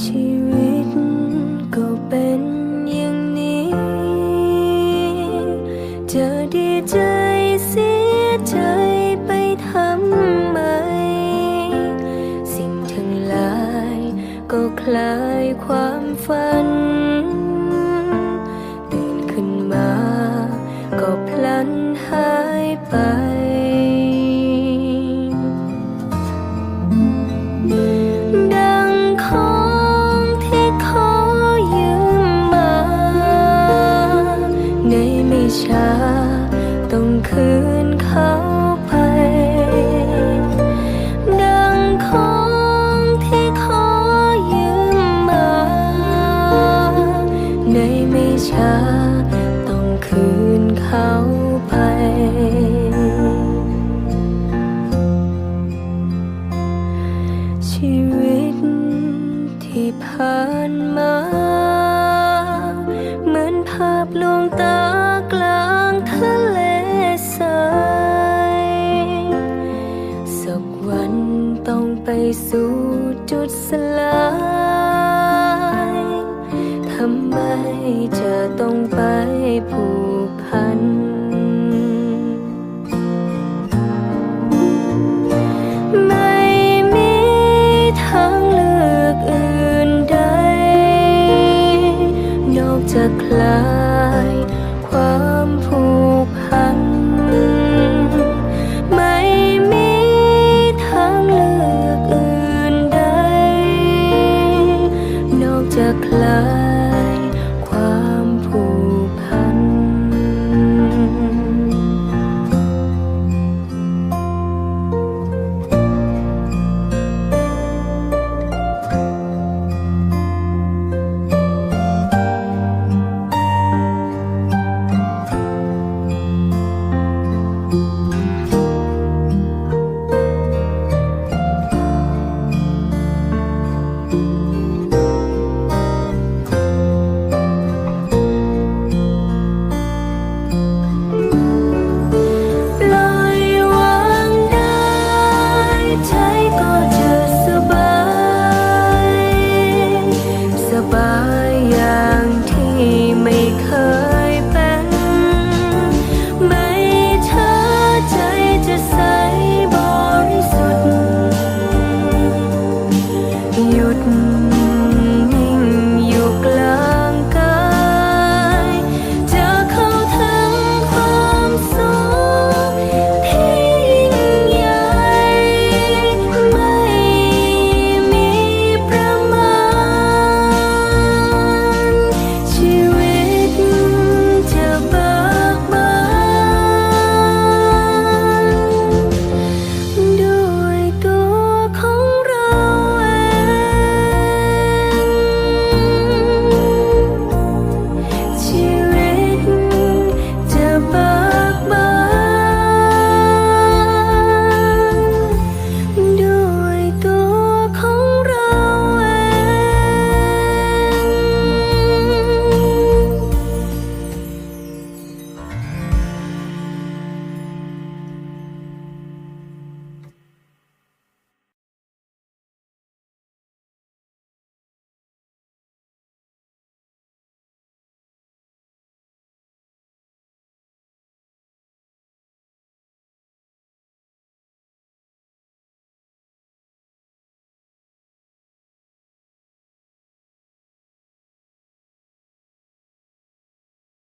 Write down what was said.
ชีวิตก็เป็นอย่างนี้ เธอดีใจเสียใจไปทำไม สิ่งทั้งหลายก็คลายความฝัน ตื่นขึ้นมาก็พลันหายไป ช้า ต้องคืนเขาไป ชีวิตที่ผ่านมา เหมือนภาพลวงตากลางทะเลทรายสักวันต้องไปสู่จุดสลาย จะต้องไปผูกพัน